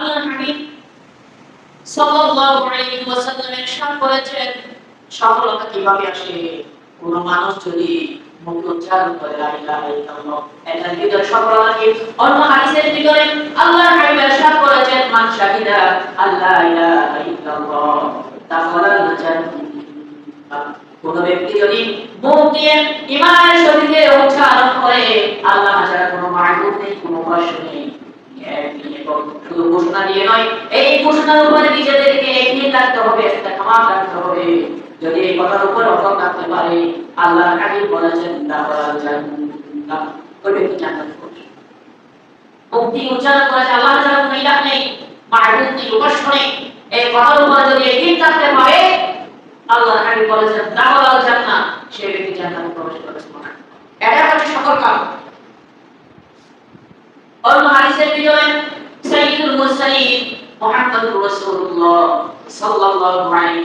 আল্লাহ হাবিব সাল্লাল্লাহু কোন মুখ ব্যক্তি যদি দিয়ে ইমানের সহিতে উচ্চারণ করে, আল্লাহ ছাড়া কোনো মাহবুব নেই, কোনো উপাস্য নেই। শুধু ঘোষণা আল্লাহ নেই এগিয়ে পারে আল্লাহ হাবিব বলেছেন দাওয়াল জান্নাত। সে ব্যক্তি জান্নাতে প্রবেশ সকল কাম অন্য হাদিসের ভিতরে সাইয়্যিদুল মুরসালিন মুহাম্মদুর রাসূলুল্লাহ সাল্লাল্লাহু আলাইহি